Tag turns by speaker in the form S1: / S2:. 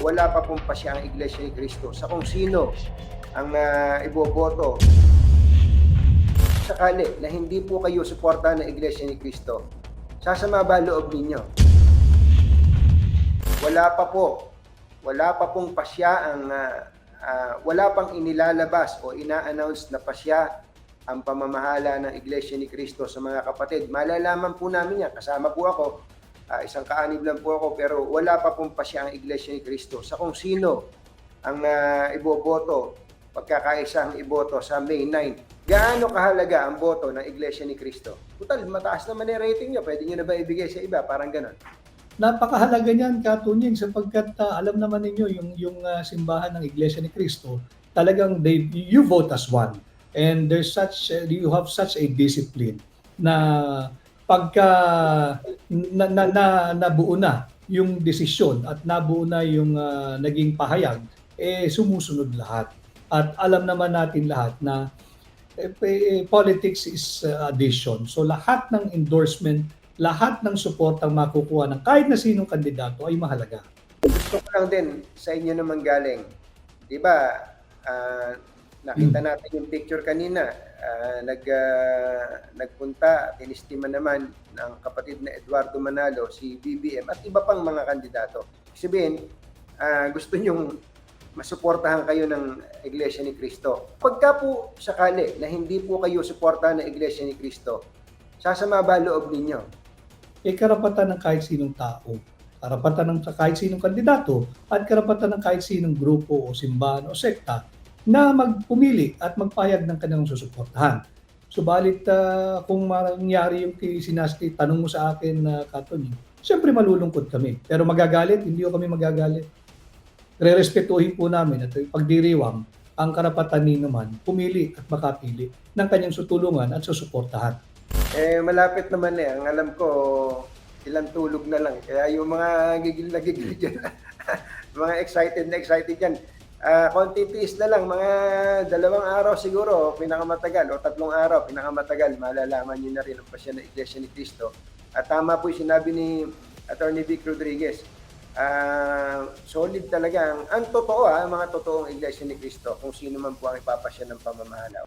S1: wala pa pong pasya ang Iglesia ni Cristo sa kung sino ang uh, iboboto sakali na hindi po kayo suporta ng Iglesia ni Cristo, sasama ba loob ninyo? Wala pa po, wala pa pong pasya ang, ah, ah, wala pang inilalabas o ina-announce na pasya ang pamamahala ng Iglesia ni Cristo sa mga kapatid. Malalaman po namin yan. Kasama po ako. Ah, isang kaanib lang po ako pero wala pa pong pasya ang Iglesia ni Cristo sa kung sino ang ah, iboboto pagkakaisang iboto sa May 9. Gaano kahalaga ang boto ng Iglesia ni Cristo? Total, mataas naman yung rating nyo. Pwede nyo na ba ibigay sa iba? Parang ganon.
S2: Napakahalaga niyan, Katunying, sapagkat ah, alam naman ninyo yung, yung ah, simbahan ng Iglesia ni Cristo, talagang they, you vote as one. And there's such, uh, you have such a discipline na pagka na, na, na, nabuo na yung desisyon at nabuo na yung ah, naging pahayag, eh sumusunod lahat. At alam naman natin lahat na eh, eh, politics is uh, addition. So lahat ng endorsement, lahat ng support ang makukuha ng kahit na sinong kandidato ay mahalaga.
S1: Gusto ko lang din sa inyo naman galing. Di ba, ah, nakita natin yung picture kanina. ah, nag, ah, nagpunta at inistima naman ng kapatid na Eduardo Manalo, si BBM, at iba pang mga kandidato. Sabihin, ah, gusto nyong masuportahan kayo ng Iglesia ni Cristo. Pagka po sakali na hindi po kayo suportahan ng Iglesia ni Cristo, sasama ba loob ninyo?
S2: Eh karapatan ng kahit sinong tao, karapatan ng kahit sinong kandidato, at karapatan ng kahit sinong grupo o simbahan o sekta na magpumili at magpahayag ng kanilang susuportahan. Subalit ah, kung mangyari yung kay Sinasti, tanong mo sa akin na Katolik, siyempre malulungkot kami. Pero magagalit, hindi ko kami magagalit. Rerespetuhin po namin at pagdiriwang ang karapatan ni naman pumili at makapili ng kanyang sutulungan at susuportahan.
S1: Eh, malapit naman eh. Ang alam ko, ilang tulog na lang. Kaya yung mga gigil na gigil dyan, mga excited na excited dyan, ah konti tiis na lang, mga dalawang araw siguro, pinakamatagal, o tatlong araw, pinakamatagal, malalaman nyo na rin ang pasya ng Iglesia ni Cristo. At tama po yung sinabi ni Attorney Vic Rodriguez. Ah, solid talaga ang, ang totoo ha, ang mga totoong Iglesia ni Cristo kung sino man po ang ipapasya ng pamamahala.